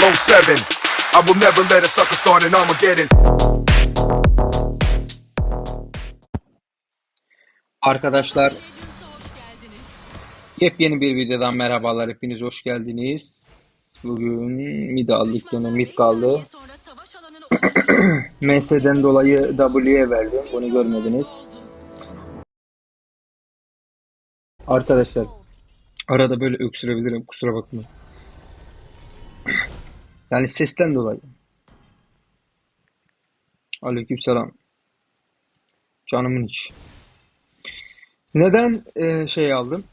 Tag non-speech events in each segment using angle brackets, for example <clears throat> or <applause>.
007. I will never let a sucker start an Armageddon. Arkadaşlar yepyeni bir videodan merhabalar hepiniz hoş geldiniz. Bugün mid aldık gene mid kaldı. <clears throat> MS'den dolayı W'ye verdim bunu görmediniz. Arkadaşlar arada böyle öksürebilirim kusura bakmayın. Yani sesten dolayı. Aleykümselam. Canımın içi. Neden e, şey aldım?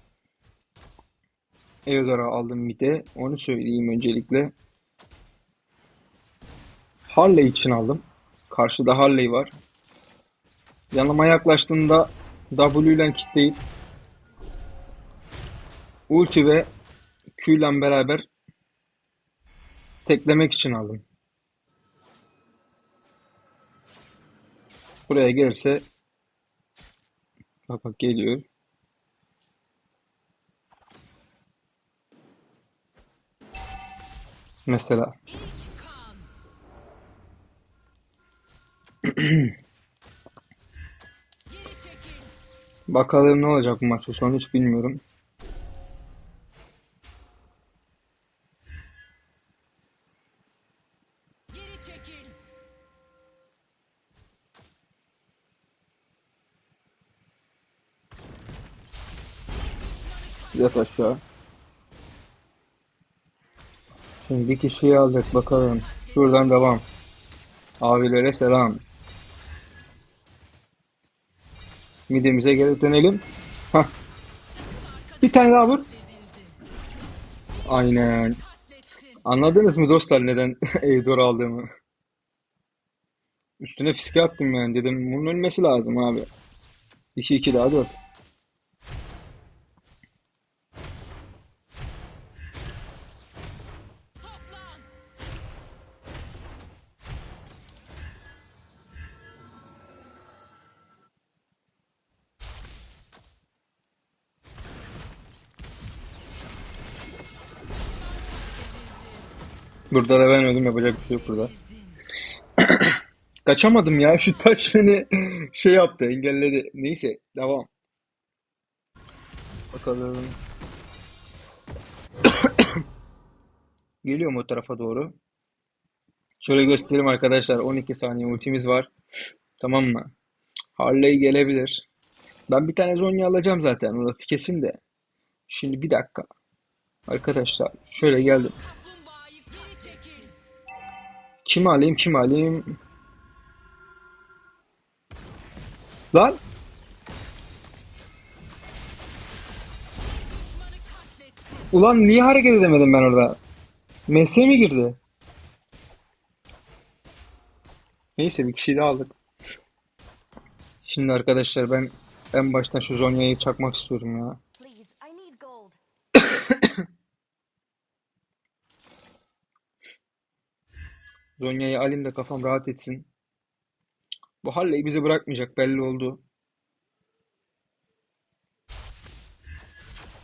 Eudora aldım mid'e. Onu söyleyeyim öncelikle. Harley için aldım. Karşıda Harley var. Yanıma yaklaştığında W ile kitleyip ulti ve Q ile beraber teklemek için aldım. Buraya gelirse bak bak geliyor. Mesela <clears throat> bakalım ne olacak bu maçta sonu hiç bilmiyorum. Aşağı. Şimdi bir kişiyi aldık bakalım. Şuradan devam. Abilere selam. Midemize geri dönelim. Hah. Bir tane daha vur. Aynen. Anladınız mı dostlar neden <laughs> Eidor aldığımı? Üstüne fiske attım yani dedim bunun ölmesi lazım abi. 2-2 daha 4. Burada da ben öldüm yapacak bir şey yok burada. <clears throat> Kaçamadım ya şu taş beni <laughs> şey yaptı engelledi. Neyse devam. Bakalım. <clears throat> Geliyorum o tarafa doğru. Şöyle göstereyim arkadaşlar 12 saniye ultimiz var. Tamam mı? Harley gelebilir. Ben bir tane Zonya alacağım zaten orası kesin de. Şimdi bir dakika. Arkadaşlar şöyle geldim. Kimi alayım kimi alayım. Lan ulan niye hareket edemedim ben orada? MS mi girdi? Neyse bir kişiyi de aldık. Şimdi arkadaşlar ben en baştan şu Zonya'yı çakmak istiyorum ya. Zonya'yı alayım da kafam rahat etsin. Bu Harley bizi bırakmayacak belli oldu.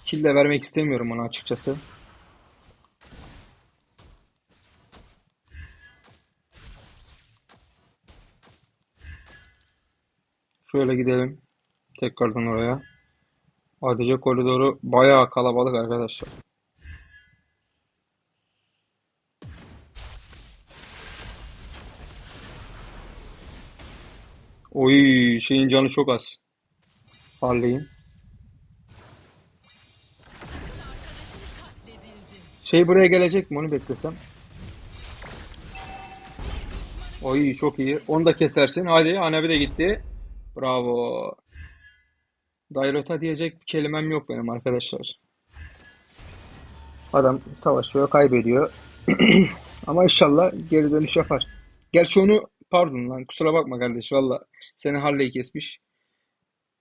Kill de vermek istemiyorum ona açıkçası. Şöyle gidelim. Tekrardan oraya. ADC koridoru bayağı kalabalık arkadaşlar. Oy şeyin canı çok az. Harley'in. Şey buraya gelecek mi onu beklesem. Oy çok iyi. Onu da kesersin. Hadi Anabi de gitti. Bravo. Dairota diyecek bir kelimem yok benim arkadaşlar. Adam savaşıyor, kaybediyor. <clears throat> Ama inşallah geri dönüş yapar. Gerçi onu pardon lan kusura bakma kardeş valla. Seni Harley kesmiş.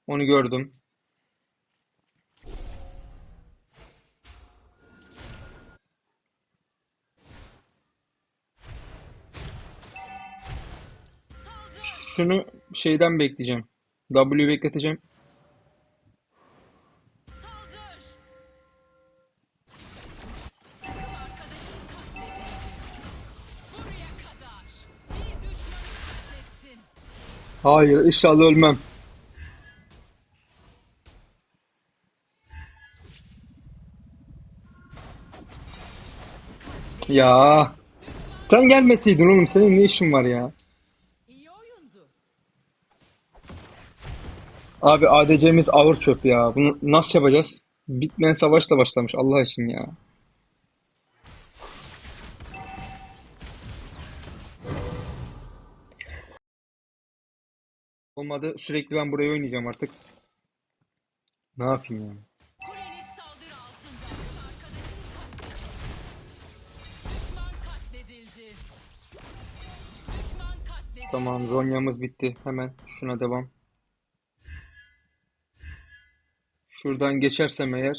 Onu gördüm. Şunu şeyden bekleyeceğim. W bekleteceğim. Hayır, inşallah ölmem. Ya. Sen gelmeseydin oğlum senin ne işin var ya? Abi ADC'miz ağır çöp ya. Bunu nasıl yapacağız? Bitmeyen savaşla başlamış Allah için ya. Olmadı sürekli ben burayı oynayacağım artık. Ne yapayım ya? Kuleniz saldırı altında. Arkadaşın katledildi. Düşman katledildi. Düşman katledildi. Tamam Zonya'mız bitti. Hemen şuna devam. Şuradan geçersem eğer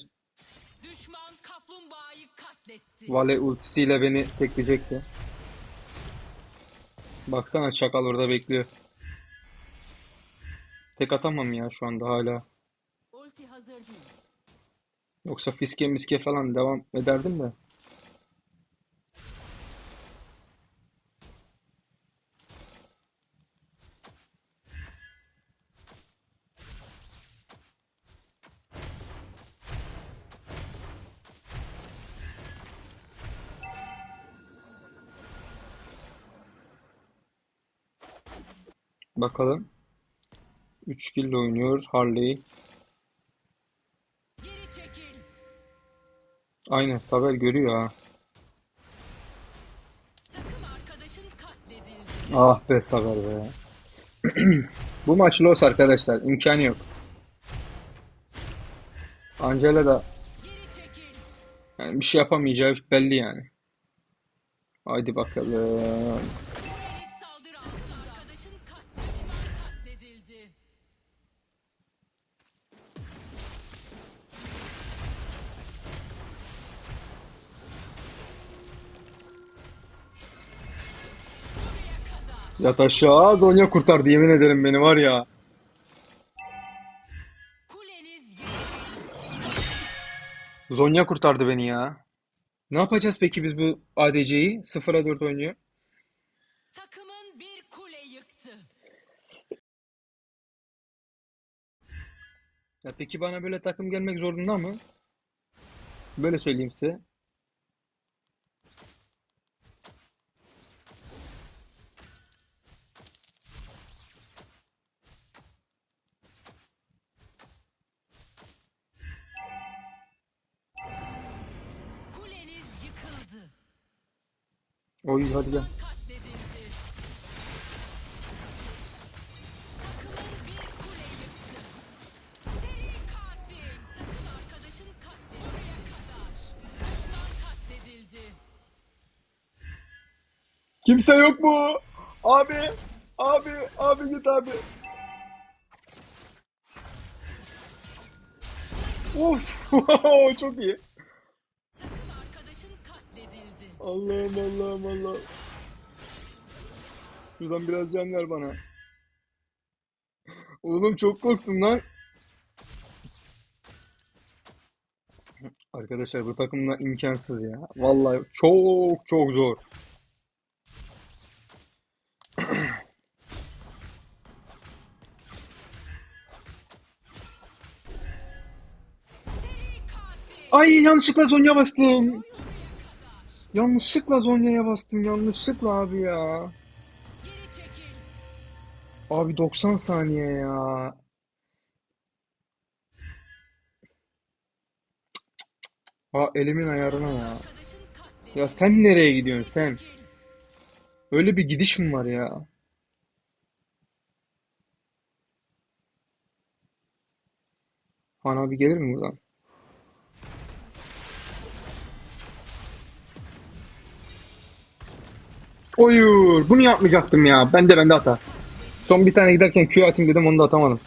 Düşman kaplumbağayı katletti. Vale ultisiyle beni tekleyecekti. Baksana çakal orada bekliyor. Tek atamam ya şu anda hala. Yoksa fiske miske falan devam ederdim de. Bakalım. 3 kill oynuyor Harley. Aynen Saber görüyor ha. Ah be Saber be. <clears throat> Bu maç loss arkadaşlar. imkanı yok. Angela da yani bir şey yapamayacağı belli yani. Haydi bakalım. Yat aşağı. Zonya kurtardı yemin ederim beni var ya. Zonya kurtardı beni ya. Ne yapacağız peki biz bu ADC'yi? 0'a 4 oynuyor. takımın bir kule yıktı. Ya peki bana böyle takım gelmek zorunda mı? Böyle söyleyeyim size. Kadar. Düşman katledildi. Kimse yok mu? Abi, abi, abi git abi. Uf, <laughs> çok iyi. Allah'ım Allah'ım Allah'ım. Şuradan biraz can ver bana. Oğlum çok korktum lan. Arkadaşlar bu takımla imkansız ya. Vallahi çok çok zor. Ay yanlışlıkla Zonya bastım. Yanlışlıkla Zonya'ya bastım. Yanlışlıkla abi ya. Abi 90 saniye ya. Ha elimin ayarına ya. Ya sen nereye gidiyorsun sen? Öyle bir gidiş mi var ya? Han abi gelir mi buradan? Oyur, bunu yapmayacaktım ya. Ben de bende hata. Son bir tane giderken Q atayım dedim onu da atamadım.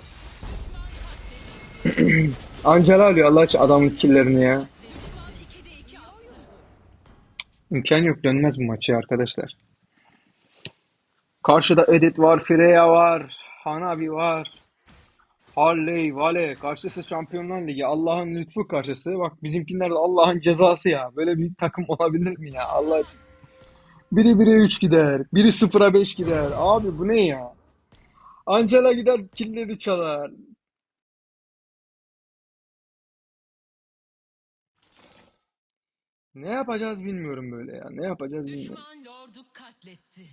<clears throat> Angela alıyor Allah için adamın killerini ya. Düşman 2'de 2 attı. İmkan yok dönmez bu maçı arkadaşlar. Karşıda Edith var, Freya var, Hanabi var. Harley, Vale. Karşısı Şampiyonlar Ligi. Allah'ın lütfu karşısı. Bak bizimkiler de Allah'ın cezası ya. Böyle bir takım olabilir mi ya Allah için? Biri 1'e 3 gider. Biri 0'a 5 gider. Abi bu ne ya? Angela gider killeri çalar. Ne yapacağız bilmiyorum böyle ya. Ne yapacağız bilmiyorum. Düşman lordu katletti.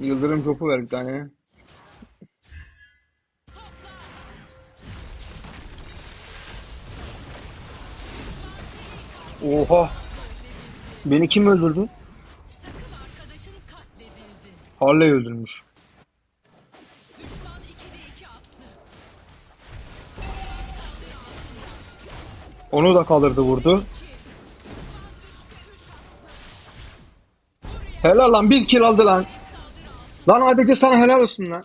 Yıldırım topu ver bir tane. Oha. Beni kim öldürdü? Harley öldürmüş. Düşman 2'de 2 attı. Onu da kaldırdı vurdu. Helal lan bir kill aldı lan. Lan ADC sana helal olsun lan.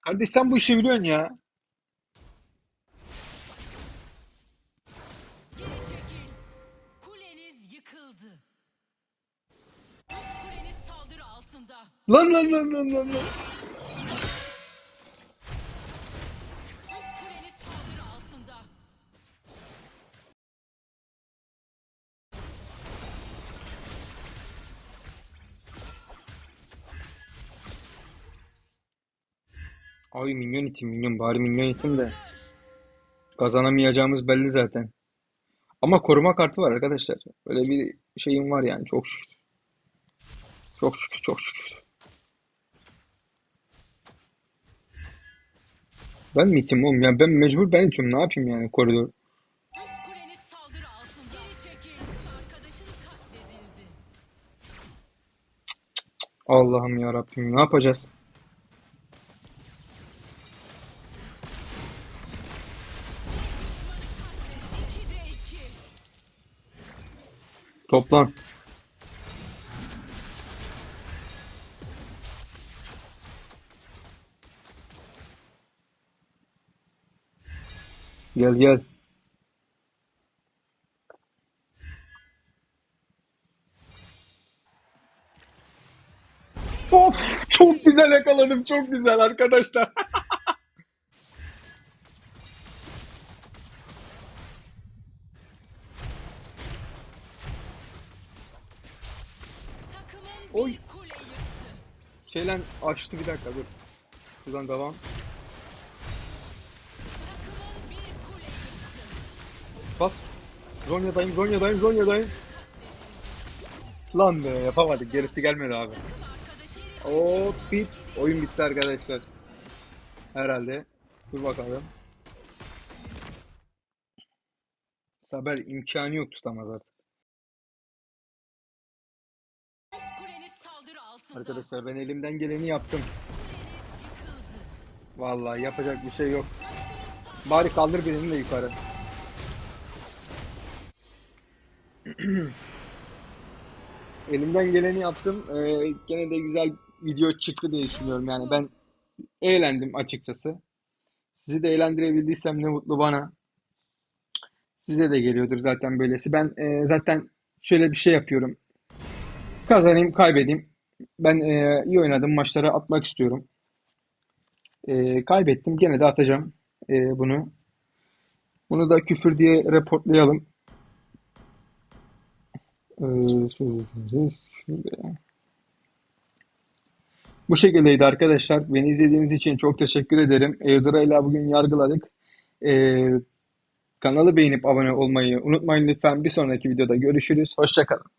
Kardeş sen bu işi biliyorsun ya. Lan lan lan lan lan lan. Ay minyon itim minyon bari minyon itim de. Kazanamayacağımız belli zaten. Ama koruma kartı var arkadaşlar. Böyle bir şeyim var yani çok şükür. Çok şükür çok şükür. Ben mi itim oğlum ya ben mecbur ben itiyorum ne yapayım yani koridor. Allah'ım ya Rabbim ne yapacağız? Toplan. Gel gel. Of çok güzel yakaladım çok güzel arkadaşlar. <laughs> Oy. Şeylen açtı bir dakika dur. Şuradan devam. Bas. Zonya'dayım, Zonya'dayım, Zonya'dayım. Lan be yapamadık. Gerisi gelmedi abi. Oo bit. Oyun bitti arkadaşlar. Herhalde. Dur bakalım. Saber imkanı yok tutamaz artık. Arkadaşlar ben elimden geleni yaptım. Vallahi yapacak bir şey yok. Bari kaldır birini de yukarı. <clears throat> Elimden geleni yaptım. Ee, gene de güzel video çıktı diye düşünüyorum. Yani ben eğlendim açıkçası. Sizi de eğlendirebildiysem ne mutlu bana. Size de geliyordur zaten böylesi. Ben e, zaten şöyle bir şey yapıyorum. Kazanayım, kaybedeyim. Ben e, iyi oynadım. Maçlara atmak istiyorum. E, kaybettim. Gene de atacağım e, bunu. Bunu da küfür diye reportlayalım. Ee. Bu şekildeydi arkadaşlar. Beni izlediğiniz için çok teşekkür ederim. Eudora ile bugün yargıladık. Ee, kanalı beğenip abone olmayı unutmayın lütfen. Bir sonraki videoda görüşürüz. Hoşça kalın.